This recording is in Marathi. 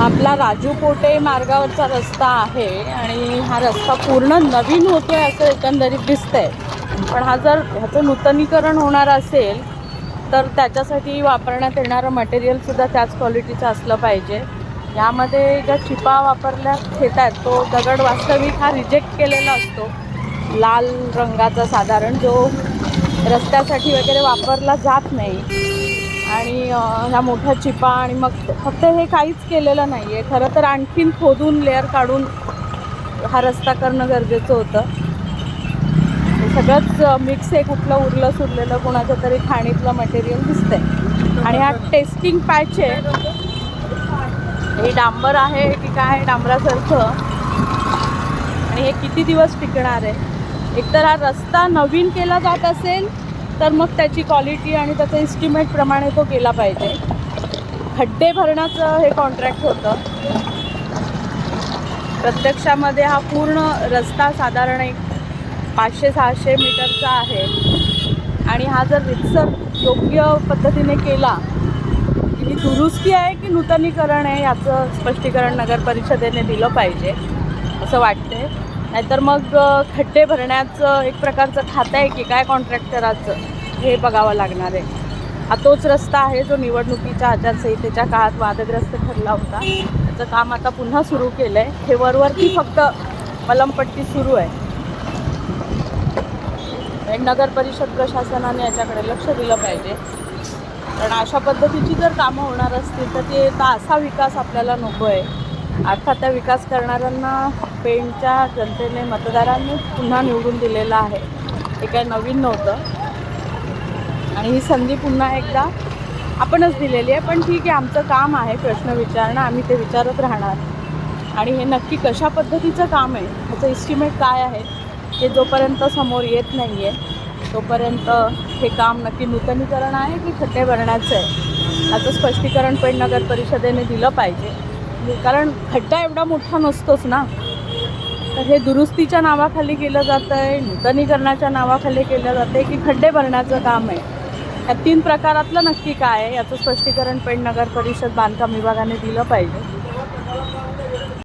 आपला राजू पोटे मार्गावरचा रस्ता आहे आणि हा रस्ता पूर्ण नवीन होतो आहे असं एकंदरीत दिसतंय. पण हा जर ह्याचं नूतनीकरण होणार असेल तर त्याच्यासाठी वापरण्यात येणारं मटेरियलसुद्धा त्याच क्वालिटीचं असलं पाहिजे. यामध्ये ज्या चिपा वापरल्या येत आहेत तो दगड वास्तविक हा रिजेक्ट केलेला असतो. लाल रंगाचा साधारण जो रस्त्यासाठी वगैरे वापरला जात नाही आणि ह्या मोठ्या चिपा आणि मग फक्त हे काहीच केलेलं नाही आहे खरं तर आणखीन खोदून लेअर काढून हा रस्ता करणं गरजेचं होतं. सगळंच मिक्स आहे कुठलं उरलं सुरलेलं कोणाच्या तरी खाणीतलं मटेरियल दिसतंय. आणि हा टेस्टिंग पॅच आहे. हे डांबर आहे की काय डांबरासारखं. आणि हे किती दिवस टिकणार आहे? एकतर हा रस्ता नवीन केला जात असेल तर मग त्याची क्वालिटी आणि त्याचं इस्टिमेटप्रमाणे तो केला पाहिजे. खड्डे भरण्याचं हे कॉन्ट्रॅक्ट होतं. प्रत्यक्षामध्ये हा पूर्ण रस्ता साधारण एक पाचशे सहाशे मीटरचा आहे. आणि हा जर रितसर योग्य पद्धतीने केला ही दुरुस्ती आहे की नूतनीकरण आहे याचं स्पष्टीकरण नगर परिषदेने दिलं पाहिजे असं वाटते नाहीतर मग खड्डे भरण्याचं एक प्रकारचं खातं आहे की काय कॉन्ट्रॅक्टराचं हे बघावं लागणार आहे. हा तोच रस्ता आहे जो निवडणुकीच्या आचारसंहितेच्या काळात वादग्रस्त ठरला होता. त्याचं काम आता पुन्हा सुरू केलं आहे हे वरवरती फक्त मलमपट्टी सुरू आहे. नगर परिषद प्रशासनाने याच्याकडे लक्ष दिलं पाहिजे. कारण अशा पद्धतीची जर कामं होणार असतील तर ते तर असा विकास आपल्याला नको आहे. अर्थात त्या विकास करणाऱ्यांना पेणच्या जनतेने मतदारांनी पुन्हा निवडून दिलेलं आहे. हे काही नवीन नव्हतं. आणि ही संधी पुन्हा एकदा आपणच दिलेली आहे. पण ठीक आहे आमचं काम आहे प्रश्न विचारणं आम्ही ते विचारत राहणार. आणि हे नक्की कशा पद्धतीचं काम आहे ह्याचं इस्टिमेट काय आहे हे जोपर्यंत समोर येत नाही आहे तोपर्यंत हे काम नक्की नूतनीकरण आहे की खड्डे भरण्याचं आहे? याचं स्पष्टीकरण पेण नगर परिषदेने दिलं पाहिजे. कारण खड्डा एवढा मोठा नसतोच ना. तर हे दुरुस्तीच्या नावाखाली केलं जातं आहे नूतनीकरणाच्या नावाखाली केलं जातं आहे की खड्डे भरण्याचं काम आहे? या तीन प्रकारातलं नक्की काय आहे याचं स्पष्टीकरण पेण नगर परिषद बांधकाम विभागाने दिलं पाहिजे.